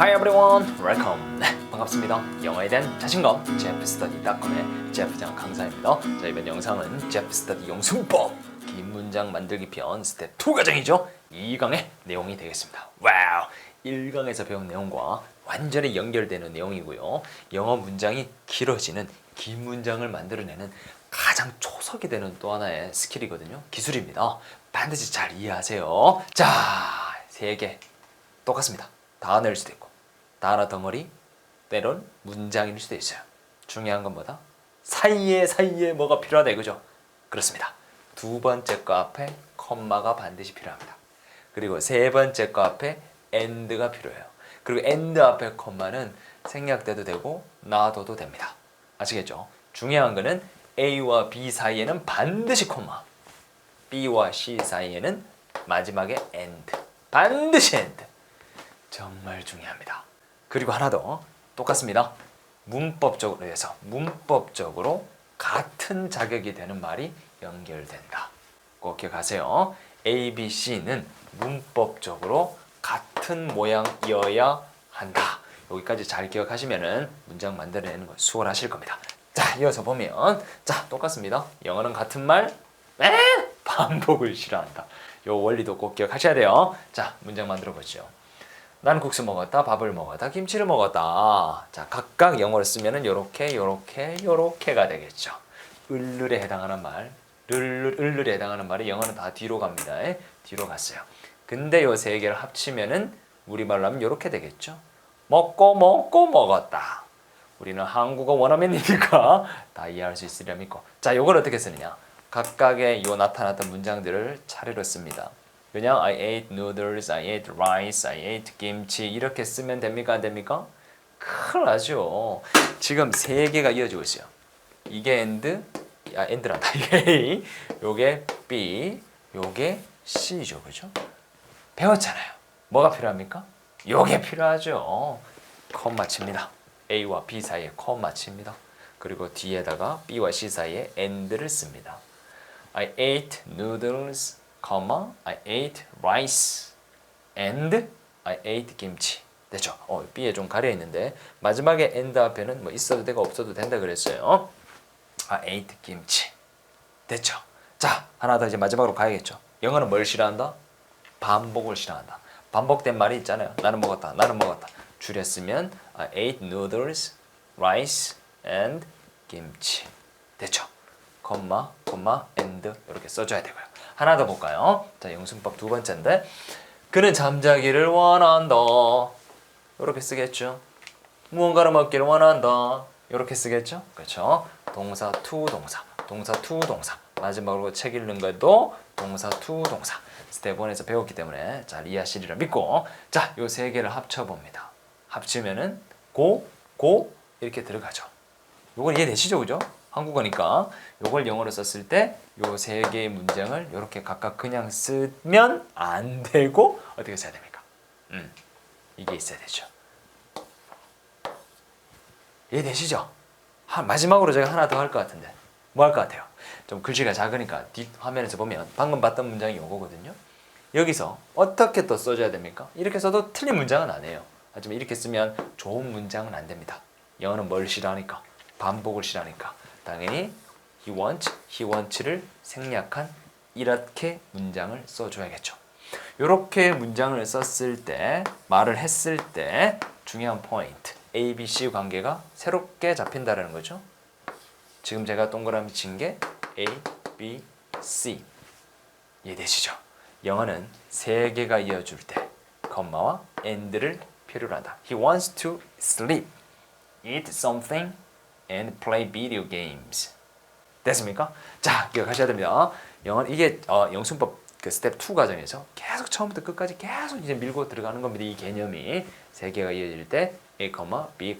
Hi everyone, welcome. 네, 반갑습니다. 영어에 대한 자신감, jeffstudy.com의 제프장 강사입니다. 자, 이번 영상은 제프스터디 영순법 긴 문장 만들기 편 스텝 2 과정이죠. 2강의 내용이 되겠습니다. 와우! 1강에서 배운 내용과 완전히 연결되는 내용이고요. 영어 문장이 길어지는 긴 문장을 만들어내는 가장 초석이 되는 또 하나의 스킬이거든요. 기술입니다. 반드시 잘 이해하세요. 자, 세 개 똑같습니다. 단어일 수도 있고 단어 덩어리 때론 문장일 수도 있어요. 중요한 건 뭐다? 사이에 사이에 뭐가 필요하다 이거죠. 그렇습니다. 두 번째 거 앞에 컴마가 반드시 필요합니다. 그리고 세 번째 거 앞에 end가 필요해요. 그리고 end 앞에 컴마는 생략돼도 되고 놔둬도 됩니다. 아시겠죠? 중요한 거는 A와 B 사이에는 반드시 콤마 B와 C 사이에는 마지막에 end 반드시 end 정말 중요합니다. 그리고 하나 더 똑같습니다. 문법적으로 해서 문법적으로 같은 자격이 되는 말이 연결된다. 꼭 기억하세요. A, B, C는 문법적으로 같은 모양이어야 한다. 여기까지 잘 기억하시면은 문장 만들어내는 거 수월하실 겁니다. 자, 이어서 보면 자, 똑같습니다. 영어는 같은 말 에? 반복을 싫어한다. 요 원리도 꼭 기억하셔야 돼요. 자, 문장 만들어 보죠. 나는 국수 먹었다, 밥을 먹었다, 김치를 먹었다. 자, 각각 영어를 쓰면은 요렇게, 요렇게, 요렇게가 되겠죠. 을을에 해당하는 말, 을을, 을을에 해당하는 말이 영어는 다 뒤로 갑니다. 에? 뒤로 갔어요. 근데 요 세 개를 합치면은 우리말로 하면 요렇게 되겠죠. 먹고 먹고 먹었다. 우리는 한국어 원어민이니까 다 이해할 수 있으려 믿고. 자, 요걸 어떻게 쓰느냐? 각각의 요 나타났던 문장들을 차례로 씁니다. 그냥 I ate noodles, I ate rice, I ate 김치 이렇게 쓰면 됩니까 안 됩니까? 큰일 나죠. 지금 세 개가 이어지고 있어요. 이게 end, 아 end란다. 이게 A, 요게 B, 요게 C죠, 그죠? 배웠잖아요. 뭐가 필요합니까? 요게 필요하죠. 컴 맞춥니다. A와 B 사이에 컴 맞춥니다. 그리고 뒤에다가 B와 C 사이에 end를 씁니다. I ate noodles, comma, I ate rice, and I ate 김치. 됐죠? 어, B에 좀 가려 있는데 마지막에 and 앞에는 뭐 있어도 되고 없어도 된다 그랬어요. I ate 김치. 됐죠? 자, 하나 더 이제 마지막으로 가야겠죠. 영어는 뭘 싫어한다? 반복을 싫어한다. 반복된 말이 있잖아요. 나는 먹었다. 나는 먹었다. 줄였으면 I ate noodles, rice, and 김치. 됐죠? 콤마, 콤마, and 이렇게 써줘야 되고요. 하나 더 볼까요? 자, 영순법 두 번째인데 그는 잠자기를 원한다. 이렇게 쓰겠죠. 무언가를 먹기를 원한다. 이렇게 쓰겠죠. 그렇죠. 동사 투 동사, 동사 투 동사. 마지막으로 책 읽는 것도 동사 투 동사. 스텝 1에서 배웠기 때문에 잘 이해하시리라 믿고 자, 요 세 개를 합쳐 봅니다. 합치면은 고, 고 이렇게 들어가죠. 요걸 이해되시죠, 그죠? 한국어니까 요걸 영어로 썼을 때 요 세 개의 문장을 이렇게 각각 그냥 쓰면 안 되고 어떻게 써야 됩니까? 음, 이게 있어야 되죠. 이해되시죠? 하, 마지막으로 제가 하나 더 할 것 같은데 뭐 할 것 같아요? 좀 글씨가 작으니까 뒷 화면에서 보면 방금 봤던 문장이 요거거든요. 여기서 어떻게 또 써줘야 됩니까? 이렇게 써도 틀린 문장은 아니에요. 하지만 이렇게 쓰면 좋은 문장은 안 됩니다. 영어는 뭘 싫어하니까 반복을 싫어하니까 당연히 he want, he wants를 생략한 이렇게 문장을 써줘야겠죠. 이렇게 문장을 썼을 때 말을 했을 때 중요한 포인트 A, B, C 관계가 새롭게 잡힌다는 거죠. 지금 제가 동그라미 친 게 A, B, C 이해되시죠? 영어는 세 개가 이어줄 때 컴마와 and를 필요로 한다. He wants to sleep, eat something, and play video games. 됐습니까? 자, 기억하셔야 됩니다. 영어는 이게 어, 영순법 그 스텝 2 과정에서 계속 처음부터 끝까지 계속 이제 밀고 들어가는 겁니다. 이 개념이 세 개가 이어질 때 A, B,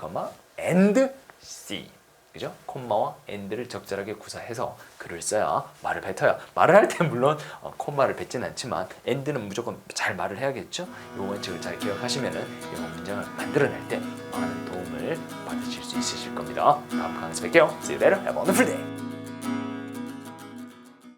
and C. 그죠? 콤마와 end를 적절하게 구사해서 글을 써야 말을 뱉어요. 말을 할 때 물론 어, 콤마를 뱉지는 않지만 end는 무조건 잘 말을 해야겠죠. 이 원칙을 잘 기억하시면은 영어 문장을 만들어낼 때 많은 도움을 받으실 수 있으실 겁니다. 다음 강의에서 뵐게요. See you later. Have a wonderful day.